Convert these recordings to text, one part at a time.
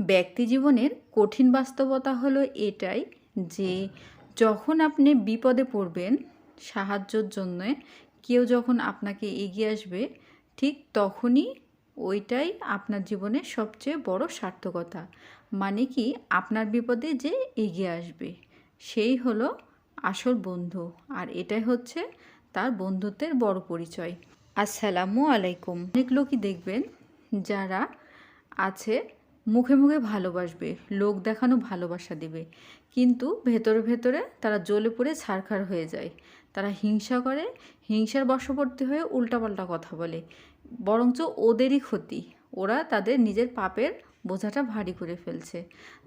ব্যক্তি জীবনের কঠিন বাস্তবতা হলো এটাই যে যখন আপনি বিপদে পড়বেন সাহায্যর জন্য, কেউ যখন আপনাকে এগিয়ে আসবে, ঠিক তখনই ওইটাই আপনার জীবনের সবচেয়ে বড় সার্থকতা। মানে কি আপনার বিপদে যে এগিয়ে আসবে, সেই হলো আসল বন্ধু আর এটাই হচ্ছে তার বন্ধুত্বের বড় পরিচয়। আসসালামু আলাইকুম। অনেক লোকই দেখবেন যারা আছে মুখে মুখে ভালোবাসবে, লোক দেখানো ভালোবাসা দেবে। কিন্তু ভেতরে ভেতরে তারা জ্বলে পড়ে ছারখার হয়ে যায়। তারা হিংসা করে, হিংসার বশবর্তী হয়ে উল্টাপাল্টা কথা বলে। বরঞ্চ ওদেরই ক্ষতি। ওরা তাদের নিজের পাপের বোঝাটা ভারী করে ফেলছে।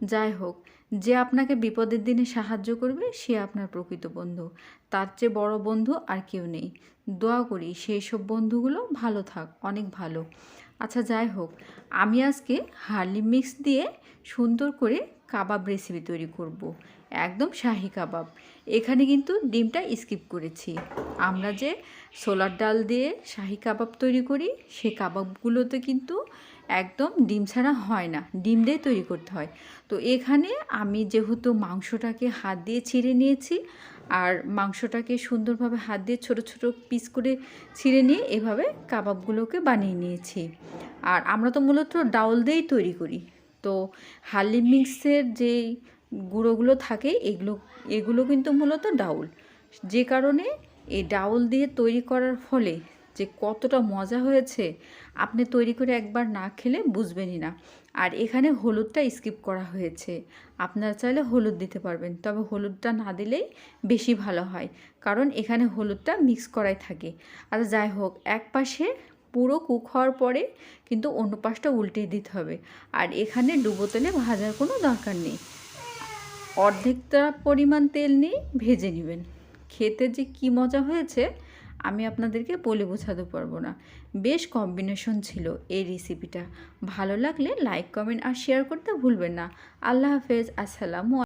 যাই হোক, যে আপনাকে বিপদের দিনে সাহায্য করবে, সে আপনার প্রকৃত বন্ধু। তার চেয়ে বড় বন্ধু আর কেউ নেই। দোয়া করি সেই সব বন্ধুগুলো ভালো থাক, অনেক ভালো। আচ্ছা যাই হোক, আমি আজকে হার্লি মিক্স দিয়ে সুন্দর করে কাবাব রেসিপি তৈরি করব। একদম শাহি কাবাব। এখানে কিন্তু ডিমটা স্কিপ করেছি। আমরা যে সোলার ডাল দিয়ে শাহি কাবাব তৈরি করি সেই কাবাবগুলোতে কিন্তু একদম ডিম ছাড়া হয় না। ডিম দিয়ে তৈরি করতে হয়। তো এখানে আমি যেহেতু মাংসটাকে হাত দিয়ে ছিঁড়ে নিয়েছি আর মাংসটাকে সুন্দরভাবে হাত দিয়ে ছোট ছোট পিস করে ছিঁড়ে নিয়ে এভাবে কাবাবগুলোকে বানিয়ে নিয়েছি। আর আমরা তো মূলত ডাউল দিয়েই তৈরি করি। তো হার্লি মিক্সের যেই গুঁড়োগুলো থাকে, এগুলো এগুলো কিন্তু মূলত ডাউল। যে কারণে এই ডাউল দিয়ে তৈরি করার ফলে যে কতটা মজা হয়েছে, আপনি তৈরি করে একবার না খেলে বুঝবেনই না। আর এখানে হলুদটা স্কিপ করা হয়েছে। আপনারা চাইলে হলুদ দিতে পারবেন, তবে হলুদটা না দিলেই বেশি ভালো হয়, কারণ এখানে হলুদটা মিক্স করাই থাকে। আর যাই হোক, এক পাশে পুরো কুক হওয়ার পরে কিন্তু অন্য পাশটা উল্টে দিতে হবে। আর এখানে ডুবো তেলে ভাজার কোনো দরকার নেই। অর্ধেকটা পরিমাণ তেল নিয়ে ভেজে নেবেন। খেতে যে কি মজা হয়েছে আমি আপনাদেরকে বলে বোঝাতে পারব না। বেশ কম্বিনেশন ছিল এই রেসিপিটা ভালো লাগলে লাইক কমেন্ট আর শেয়ার করতে ভুলবেন না। আল্লাহ হাফেজ, আসসালামু